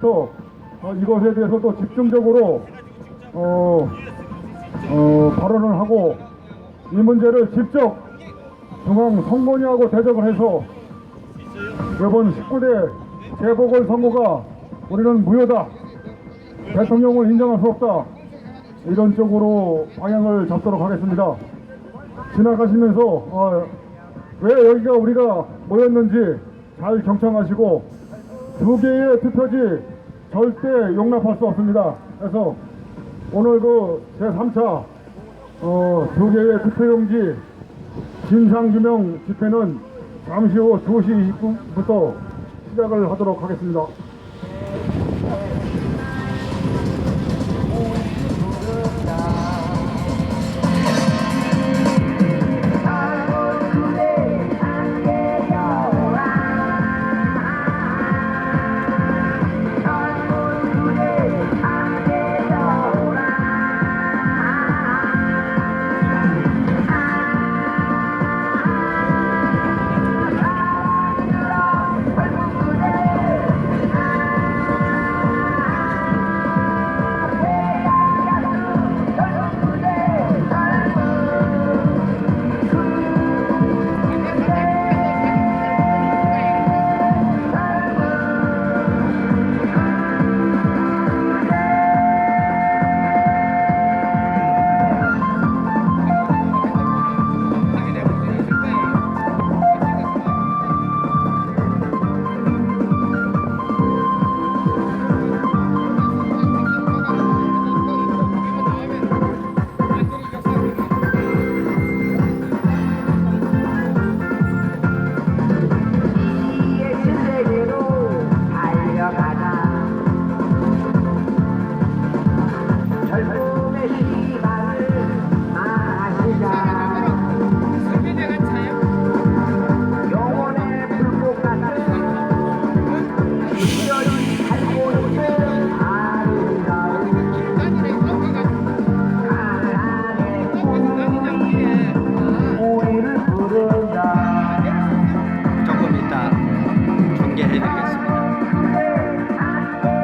또 어, 이것에 대해서도 집중적으로 어, 어, 발언을 하고 이 문제를 직접 중앙 선관위하고 대적을 해서 이번 19대 재보궐 선거가 우리는 무효다. 대통령을 인정할 수 없다. 이런 쪽으로 방향을 잡도록 하겠습니다. 지나가시면서 어, 왜 여기가 우리가 모였는지 잘 경청하시고 두 개의 투표지 절대 용납할 수 없습니다. 그래서 오늘 그 제3차 어, 두 개의 투표용지 진상규명 집회는 잠시 후 2시 20분부터 시작을 하도록 하겠습니다.